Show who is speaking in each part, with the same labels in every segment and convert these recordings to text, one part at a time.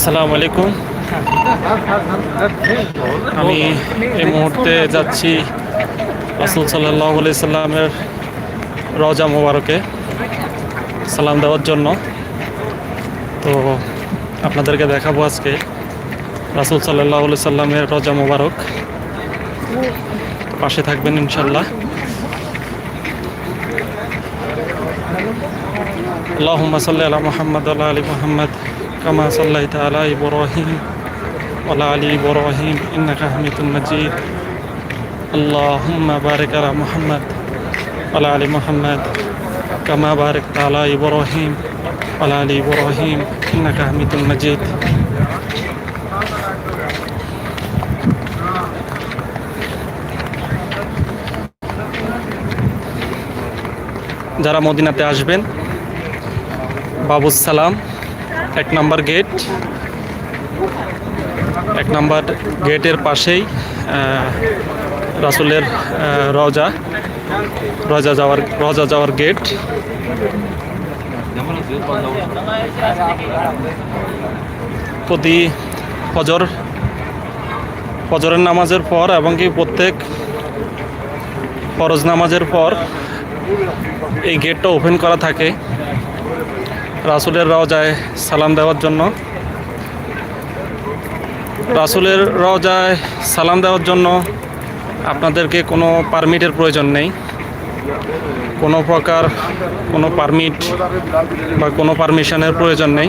Speaker 1: আসসালামু আলাইকুম। আমি এই মুহূর্তে যাচ্ছি রাসুল সাল্লাহ আলি সাল্লামের রজা মোবারকে সালাম দেওয়ার জন্য। তো আপনাদেরকে দেখাবো আজকে রাসুল সাল্লাহ আলি সাল্লামের রজা মুবারক। পাশে থাকবেন ইনশাল্লাহ আল্লাহ সাল্লাহ মোহাম্মদ আল্লাহ আলী মোহাম্মদ। كما صليت على ابراهيم وعلى ال ابراهيم انك حميد مجيد اللهم بارك على محمد وعلى ال محمد كما باركت على ابراهيم وعلى ال ابراهيم انك حميد مجيد যারা মদিনাতে আসবেন বাবুস সালাম এক নম্বর গেট। এক নম্বর গেটের পাশেই রাসুলের রজা রজা যাওয়ার রজা যাওয়ার গেট। প্রতি ফজর, ফজরের নামাজের পর এবং কি প্রত্যেক ফরজ নামাজের পর এই গেটটা ওপেন করা থাকে। রাসুলের রওজায় সালাম দেওয়ার জন্য। রাসুলের রওজায় সালাম দেওয়ার জন্য আপনাদেরকে কোনো পারমিটের প্রয়োজন নেই। কোনো প্রকার কোনো পারমিট বা কোনো পারমিশনের প্রয়োজন নেই।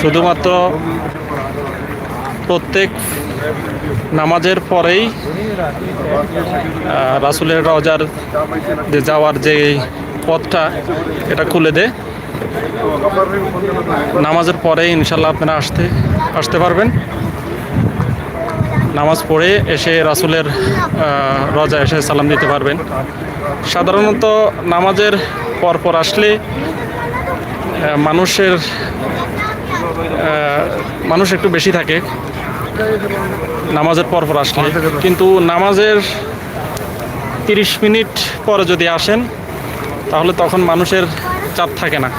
Speaker 1: শুধুমাত্র প্রত্যেক নামাজের পরেই রাসুলের রওজার যে যাওয়ার যে পথটা, এটা খুলে দেয় নামাজের পরে ইনশাল্লাহ আপনারা আসতে আসতে পারবেন। নামাজ পড়ে এসে রাসুলের রজা এসে সালাম দিতে পারবেন। সাধারণত নামাজের পর পর আসলে মানুষের মানুষ একটু বেশি থাকে। নামাজের পর পর আসলে। কিন্তু নামাজের তিরিশ মিনিট পরে যদি আসেন, তাহলে তখন মানুষের চাপ থাকে না।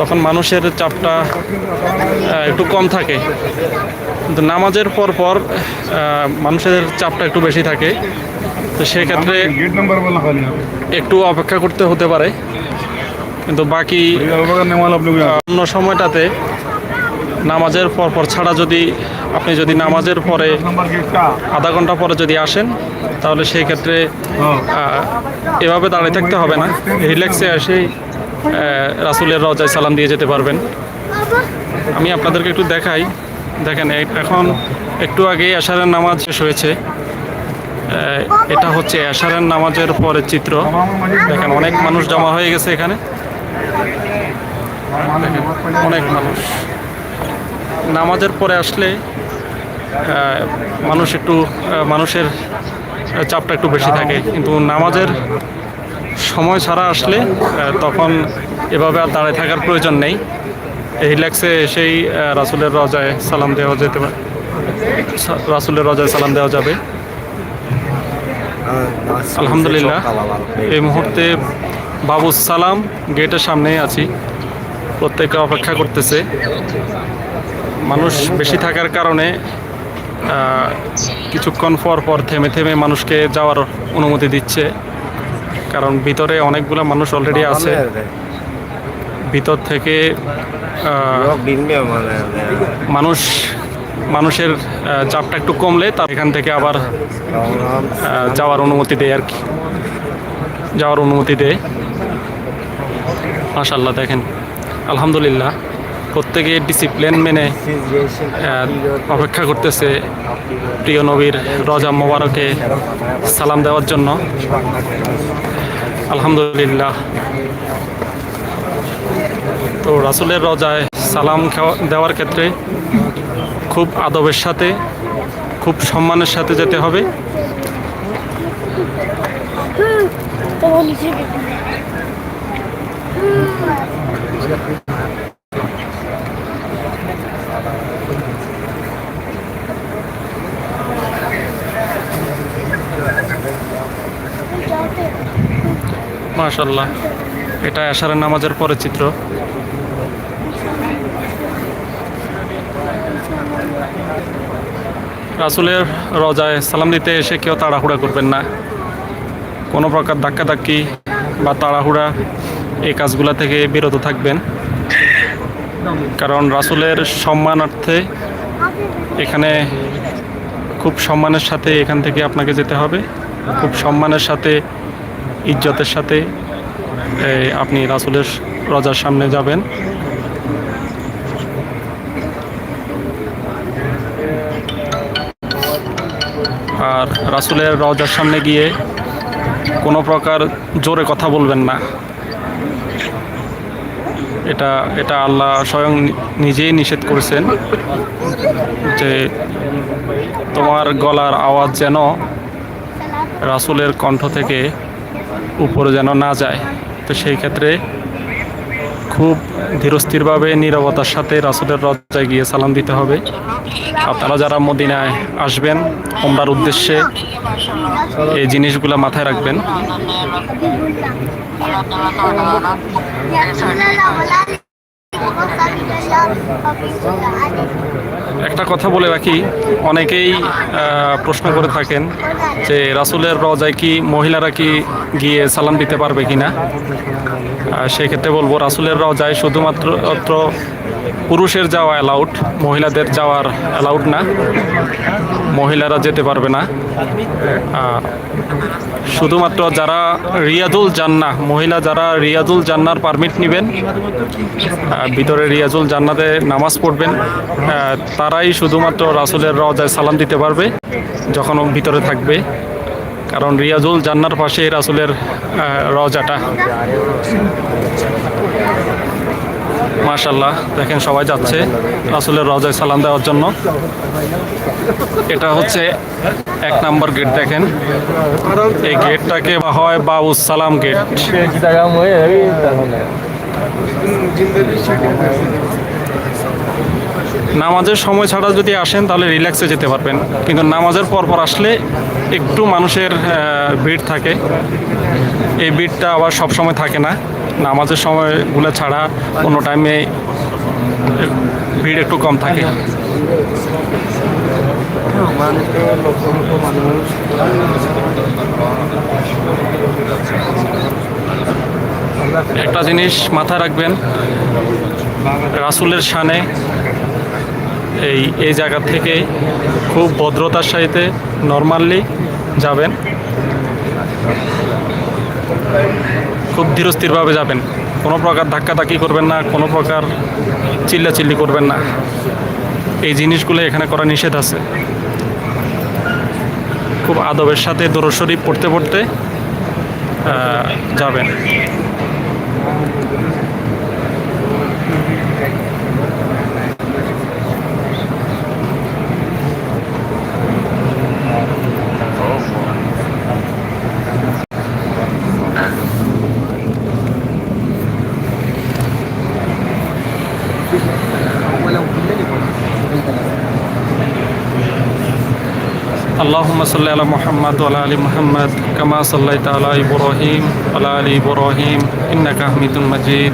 Speaker 1: তখন মানুষের চাপটা একটু কম থাকে। কিন্তু নামাজের পর পর মানুষের চাপটা একটু বেশি থাকে। তো সেক্ষেত্রে একটু অপেক্ষা করতে হতে পারে। কিন্তু বাকি অন্য সময়টাতে নামাজের পর পর ছাড়া যদি আপনি যদি নামাজের পরে আধা ঘণ্টা পরে যদি আসেন তাহলে সেই ক্ষেত্রে এভাবে দাঁড়িয়ে থাকতে হবে না। রিল্যাক্সে আসেই রাসুলের রজায় সালাম দিয়ে যেতে পারবেন। আমি আপনাদেরকে একটু দেখাই। দেখেন এখন একটু আগে এশারের নামাজ শেষ হয়েছে। এটা হচ্ছে এশারের নামাজের পরের চিত্র। দেখেন, অনেক মানুষ জমা হয়ে গেছে এখানে। অনেক মানুষ। নামাজের পরে আসলে মানুষ একটু মানুষের চাপটা একটু বেশি থাকে। কিন্তু নামাজের সময় ছাড়া আসলে তখন এভাবে আর দাঁড়িয়ে থাকার প্রয়োজন নেই। রিল্যাক্সে আহ, রাসুলের রজায় সালাম দেওয়া যেতে পারে। রাসুলের রজায় সালাম দেওয়া যাবে। আলহামদুলিল্লাহ এই মুহূর্তে বাবু সালাম গেটের সামনেই আছি। প্রত্যেকে অপেক্ষা করতেছে। মানুষ বেশি থাকার কারণে কিছুক্ষণ পর পর থেমে থেমে মানুষকে যাওয়ার অনুমতি দিচ্ছে। কারণ ভিতরে অনেকগুলো মানুষ অলরেডি আছে। ভিতর থেকে মানুষ মানুষের চাপটা একটু কমলে তার এখান থেকে আবার যাওয়ার অনুমতি দেয় আর কি। যাওয়ার অনুমতি দেয়। মাশাল্লাহ দেখেন। আলহামদুলিল্লাহ প্রত্যেকে ডিসিপ্লিন মেনে অপেক্ষা করতেছে প্রিয় নবীর রজা মোবারকে সালাম দেওয়ার জন্য। আলহামদুলিল্লাহ। তো রাসুলের রজায় সালাম দেওয়ার ক্ষেত্রে খুব আদবের সাথে, খুব সম্মানের সাথে যেতে হবে। মাশাল্লাহ এটা আশারের নামাজের পরে চিত্র। রাসুলের রজায় সালাম দিতে এসে কেউ তাড়াহুড়া করবেন না। কোনো প্রকার ধাক্কাধাক্কি বা তাড়াহুড়া এই কাজগুলা থেকে বিরত থাকবেন। কারণ রাসুলের সম্মানার্থে এখানে খুব সম্মানের সাথে এখান থেকে আপনাকে যেতে হবে। খুব সম্মানের সাথে ইজ্জতের সাথে আপনি রাসুলের রজার সামনে যাবেন। আর রাসুলের রজার সামনে গিয়ে কোনো প্রকার জোরে কথা বলবেন না। এটা এটা আল্লাহ স্বয়ং নিজেই নিষেধ করেছেন যে তোমার গলার আওয়াজ যেন রাসুলের কণ্ঠ থেকে উপরে যেন না যায়। তো সেই ক্ষেত্রে খুব ধীরস্থিরভাবে, নিরবতার সাথে রাসুলের রজায় গিয়ে সালাম দিতে হবে। আপনারা যারা মদিনায় আসবেন ওমরার উদ্দেশ্যে এই জিনিসগুলো মাথায় রাখবেন। একটা কথা বলে রাখি, অনেকেই প্রশ্ন করে থাকেন যে রাসুলের রজায় কি মহিলারা কি গিয়ে সালাম দিতে পারবে কি না সেক্ষেত্রে বলব রাসুলের রজায় শুধুমাত্র মাত্র পুরুষের যাওয়া অ্যালাউড মহিলাদের যাওয়ার অ্যালাউড না। মহিলারা যেতে পারবে না। শুধুমাত্র যারা রিয়াজুল জান্না মহিলা যারা রিয়াজুল জান্নার পারমিট নেবেন ভিতরে রিয়াজুল জান্নাতে নামাজ পড়বেন তারাই শুধুমাত্র রাসুলের রজায় সালাম দিতে পারবে, যখন ভিতরে থাকবে। কারণ রিয়াজুল জান্নার পাশে রাসুলের রজাটা মাশাল্লাহ দেখেন সবাই যাচ্ছে রাসুলের রজায় সালাম দেওয়ার জন্য। এটা হচ্ছে এক নম্বর গেট দেখেন। এই গেটটাকে হয় বাবুস সালাম গেট নামাজের সময় ছাড়া যদি আসেন, তাহলে রিল্যাক্সে যেতে পারবেন। কিন্তু নামাজের পর পর আসলে একটু মানুষের ভিড় থাকে। এই ভিড়টা আবার সব সময় থাকে না। নামাজের সময়গুলো ছাড়া অন্য টাইমে ভিড় একটু কম থাকে। একটা জিনিস মাথায় রাখবেন, রাসুলের শানে এই এই জায়গা থেকে খুব ভদ্রতার সাথে নর্মালি যাবেন। খুব ধীরস্থিরভাবে যাবেন। কোনো প্রকার ধাক্কাধাক্কি করবেন না, কোনো প্রকার চিল্লাচিল্লি করবেন না। এই জিনিসগুলো এখানে করা নিষেধ আছে। খুব আদবের সাথে দরজ পড়তে পড়তে যাবেন। اللهم صل على محمد وعلى ال محمد كما صليت على ابراهيم وعلى ال ابراهيم انك حميد مجيد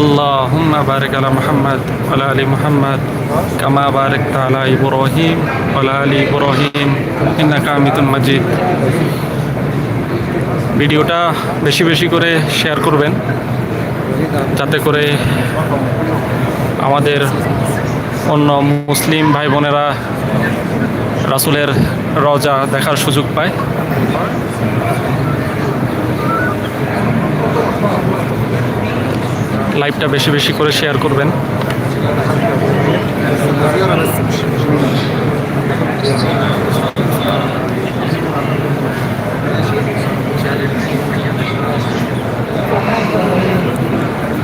Speaker 1: اللهم بارك على محمد وعلى ال محمد كما باركت على ابراهيم وعلى ال ابراهيم انك حميد مجيد ভিডিওটা বেশি বেশি করে শেয়ার করবেন যাতে করে আমাদের অন্য মুসলিম ভাই বোনেরা রাসুলের রজা দেখার সুযোগ পায় লাইভটা বেশি বেশি করে শেয়ার করবেন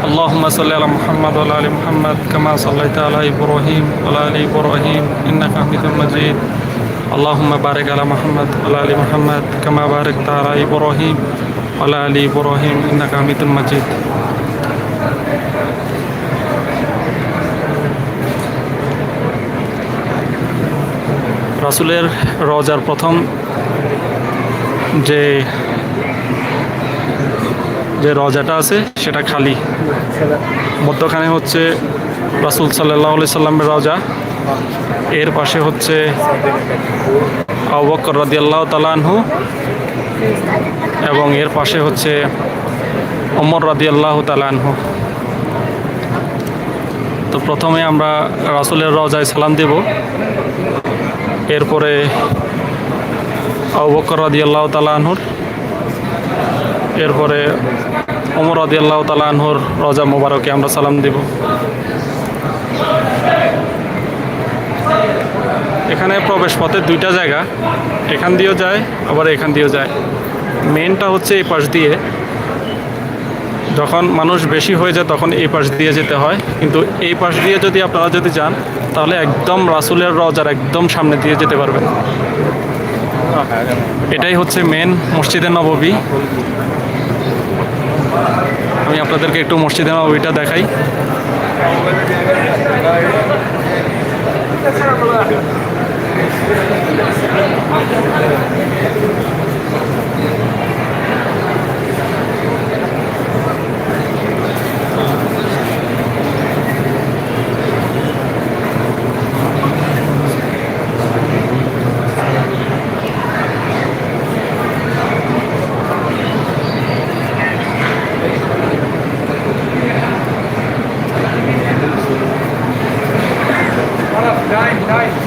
Speaker 1: اللهم صل على محمد وعلى ال محمد كما صليت على ابراهيم وعلى ال ابراهيم انك حميد مجيد اللهم بارك على محمد وعلى ال محمد كما باركت على ابراهيم وعلى ال ابراهيم انك حميد مجيد রাসুলের রজার প্রথম যে যে রজাটা আছে সেটা খালি মধ্যখানে হচ্ছে রাসুল সাল্লাহ আলি সাল্লামের রজা এর পাশে হচ্ছে আবকর রাদিয়াল্লাহ তালানহু এবং এর পাশে হচ্ছে অমর রাদিয়াল্লাহ তালানহু তো প্রথমে আমরা রাসুলের রজায় সালাম দেব। এরপরে আবকর রাদিয়াল্লাহ তালানহুর এরপরে অমর রাদিয়াল্লাহ তালানহুর রজা মোবারকে আমরা সালাম দেব। এখানে প্রবেশ পথে দুইটা জায়গা। এখান দিয়েও যায়, আবার এখান দিয়েও যায়। মেনটা হচ্ছে এই পাশ দিয়ে। যখন মানুষ বেশি হয়ে যায়, তখন এই পাশ দিয়ে যেতে হয়। কিন্তু এই পাশ দিয়ে যদি আপনারা যদি যান, তাহলে একদম রাসুলের রজার একদম সামনে দিয়ে যেতে পারবেন। এটাই হচ্ছে মেন মসজিদের নববী। আমি আপনাদেরকে একটু মসজিদের নববীটা দেখাই। nice.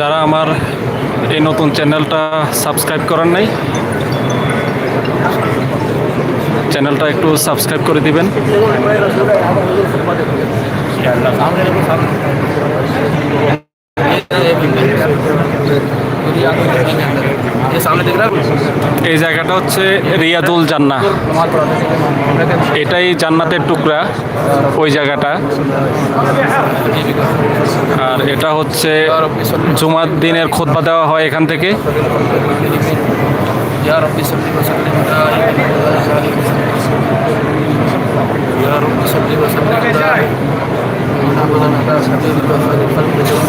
Speaker 1: যারা আমার এই নতুন চ্যানেলটা সাবস্ক্রাইব করার নাই। চ্যানেলটা একটু সাবস্ক্রাইব করে দিবেন।
Speaker 2: আমরা
Speaker 1: এই জায়গাটা হচ্ছে রিয়াদুল জান্না এটাই জান্নাতের টুকরা, ওই জায়গাটা। আর এটা হচ্ছে জুমার দিনের খোদবা দেওয়া হয় এখান থেকে।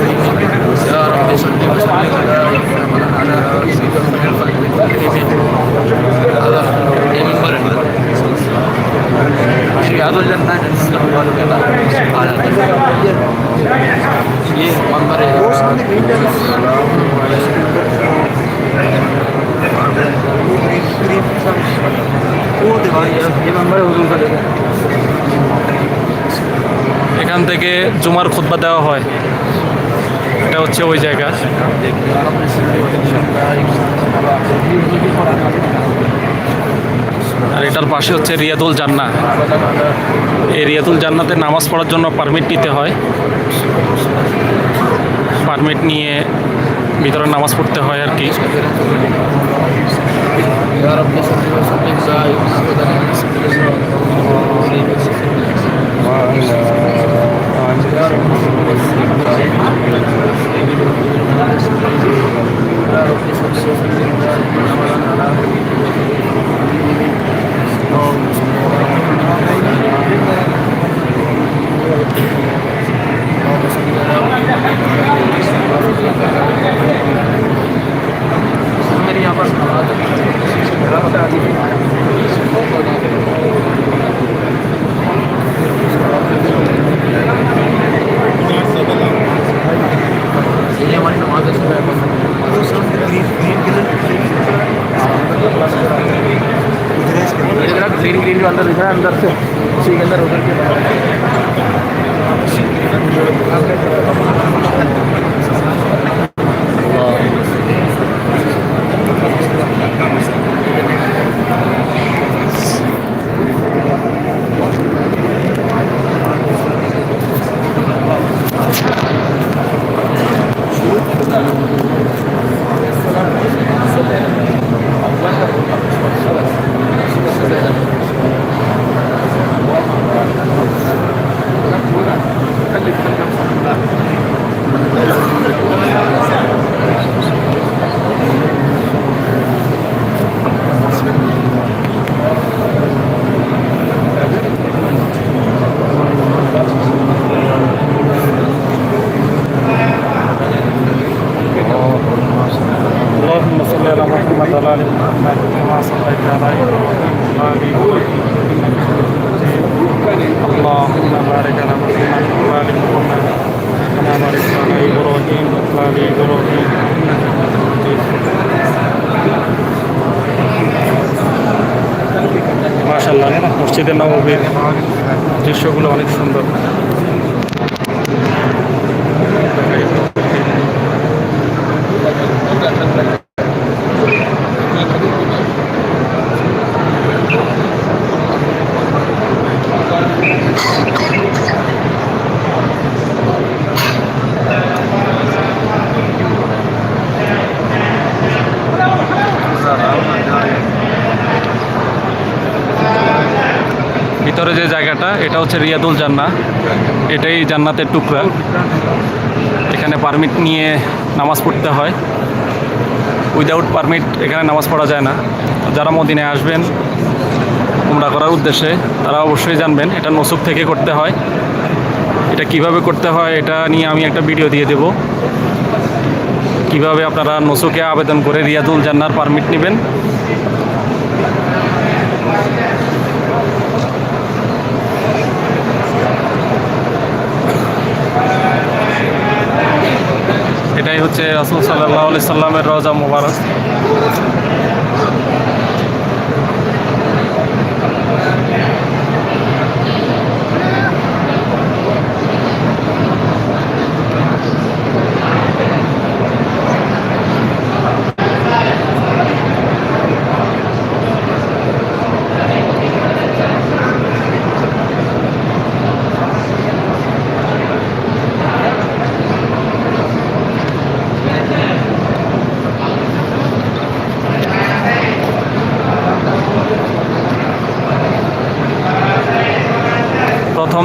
Speaker 2: दाइम या रब्बी सल्ली व सल्लिम दाइम محمدا على سبيل الوفاء الخلق كلهم يا ربي صل وسلم دائما على سبيل الوفاء الخلق كلهم هذا المنبر رياض الجنة جنة الله على ये मंबर ये मंबर हुजूर का देखो
Speaker 1: এখান থেকে জুমার খুতবা দেওয়া হয়। এটা হচ্ছে ওই জায়গা। আর এটার পাশে হচ্ছে রিয়াদুল জান্না এই রিয়াদুল জান্নাতে নামাজ পড়ার জন্য পারমিট নিতে হয়। পারমিট নিয়ে ভিতরে নামাজ পড়তে হয় আর কি।
Speaker 2: सीढ़ी ग्रीन के अंदर दिख रहा है अंदर से उसी के अंदर उधर के
Speaker 1: Thank জায়গাটা এটা হচ্ছে রিয়াদুল জান্না এটাই জান্নাতের টুকরা। এখানে পারমিট নিয়ে নামাজ পড়তে হয়। উইদাউট পারমিট এখানে নামাজ পড়া যায় না। যারা মদিনে আসবেন, উমরা করার উদ্দেশ্যে, তারা অবশ্যই জানবেন, এটা নসুক থেকে করতে হয়। এটা কীভাবে করতে হয়, এটা নিয়ে আমি একটা ভিডিও দিয়ে দেব। কীভাবে আপনারা নসুকে আবেদন করে রিয়াদুল জান্নার পারমিট নেবেন এটাই হচ্ছে রাসুল সাল্লাহ আলি সাল্লামের রজা মুবারক।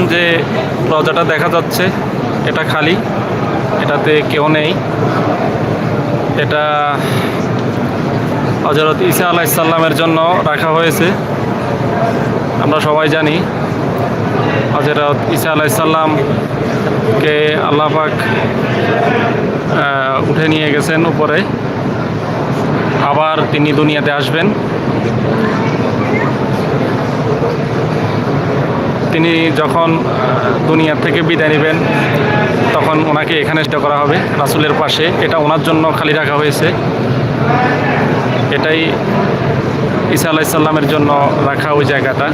Speaker 1: প্রথম যে রজাটা দেখা যাচ্ছে, এটা খালি, এটাতে কেউ নেই। এটা হজরত ঈসা আলাইসাল্লামের জন্য রাখা হয়েছে। আমরা সবাই জানি হজরত ঈসা আলাইসাল্লামকে আল্লাপাক উঠে নিয়ে গেছেন উপরে। আবার তিনি দুনিয়াতে আসবেন। তিনি যখন আহ, দুনিয়া থেকে বিদায় নেবেন তখন ওনাকে এখানে সেটা করা হবে রাসুলের পাশে। এটা ওনার জন্য খালি রাখা হয়েছে। এটাই ঈসা আলাইসাল্লামের জন্য রাখা ওই জায়গাটা।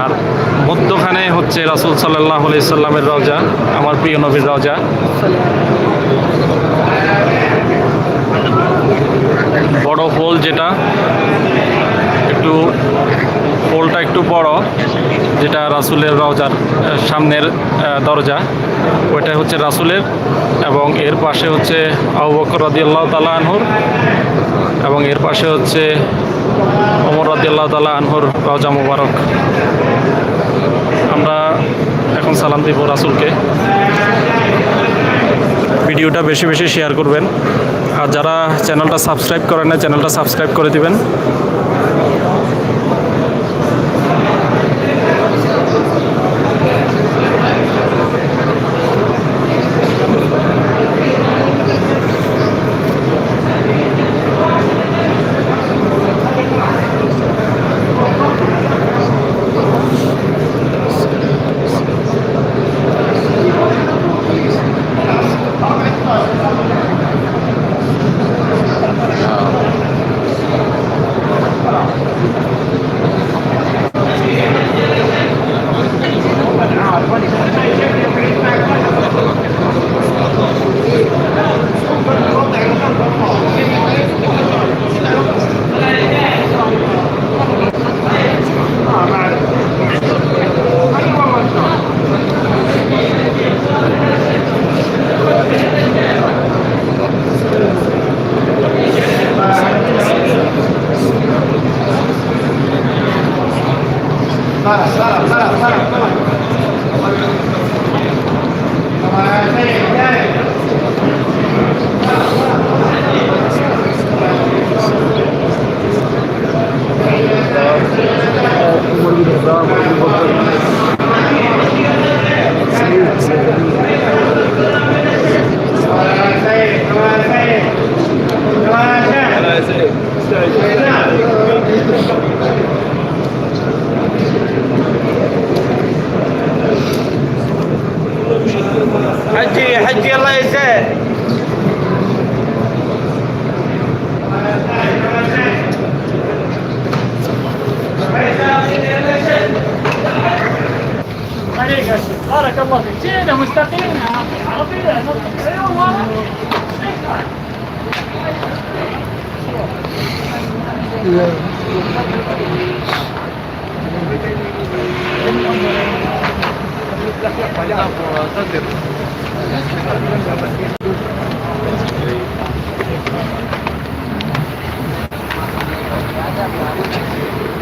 Speaker 1: আর মধ্যখানে হচ্ছে রাসুল সাল্লাহ সাল্লামের রওজা আমার প্রিয় নবীর রওজা। বড় হোল যেটা একটু পোলটা একটু বড়, যেটা রাসুলের রওজার সামনের দরজা। ওইটা হচ্ছে রাসুলের এবং এর পাশে হচ্ছে আবু বকর রদিয়াল্লাহ তালা আনহুর এবং এর পাশে হচ্ছে ওমর রদিয়াল্লাহ তালা আনহুর রওজা মুবারক। আমরা এখন সালাম দিব রাসুলকে। ভিডিওটা বেশি বেশি শেয়ার করবেন। আর যারা চ্যানেলটা সাবস্ক্রাইব করেন না চ্যানেলটা সাবস্ক্রাইব করে দিবেন।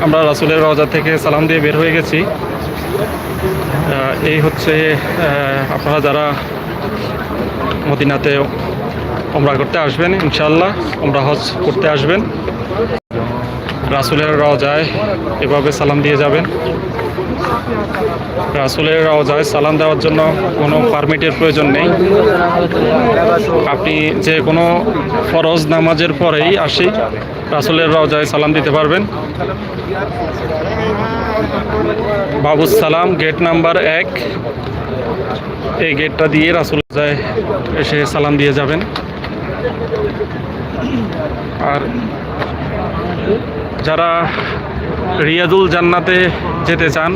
Speaker 1: আমরা রাসুলের রওজা থেকে সালাম দিয়ে বের হয়ে গেছি। এই হচ্ছে আপনারা যারা মদিনাতে ওমরা করতে আসবেন ইনশাল্লাহ ওমরা হজ করতে আসবেন। রাসুলের রওজায় এভাবে সালাম দিয়ে যাবেন। রাসুলের রওজায় সালাম দেওয়ার জন্য কোনো পারমিটের প্রয়োজন নেই। আপনি যে কোনো ফরজ নামাজের পরেই আসি, রাসুলের রওজায় সালাম দিতে পারবেন। বাবুস সালাম গেট নাম্বার এক। এই গেটটা দিয়ে রাসুল যায় এসে সালাম দিয়ে যাবেন। আর যারা রিয়াদুল জান্নাতে যেতে চান,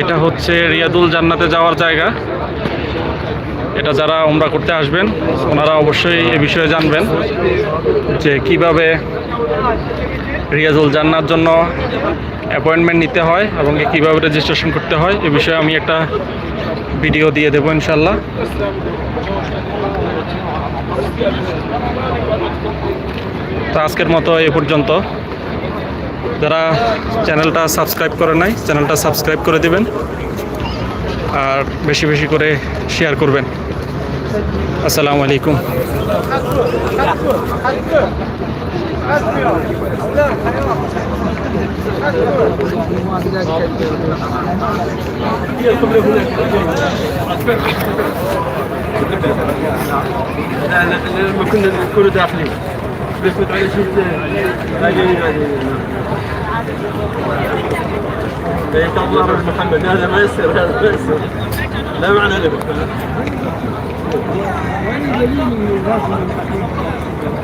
Speaker 1: এটা হচ্ছে রিয়াদুল জান্নাতে যাওয়ার জায়গা। এটা যারা ওমরা করতে আসবেন, ওনারা অবশ্যই এ বিষয়ে জানবেন যে কীভাবে রিয়াজুল জান্নার জন্য অ্যাপয়েন্টমেন্ট নিতে হয় এবং কীভাবে রেজিস্ট্রেশন করতে হয়, এ বিষয়ে আমি একটা ভিডিও দিয়ে দেবো ইনশাল্লাহ তো আজকের মতো এ পর্যন্ত। যারা চ্যানেলটা সাবস্ক্রাইব করে নাই, চ্যানেলটা সাবস্ক্রাইব করে দিবেন আর বেশি বেশি করে শেয়ার করবেন। আসসালামু আলাইকুম।
Speaker 3: لما كنا كنا داخلين بس على شفت هاجي بيت الله محمد هذا ما يصير هذا ما يصير لا معنى له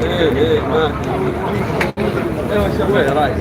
Speaker 3: إيه إيه ما أيوه شوي رايح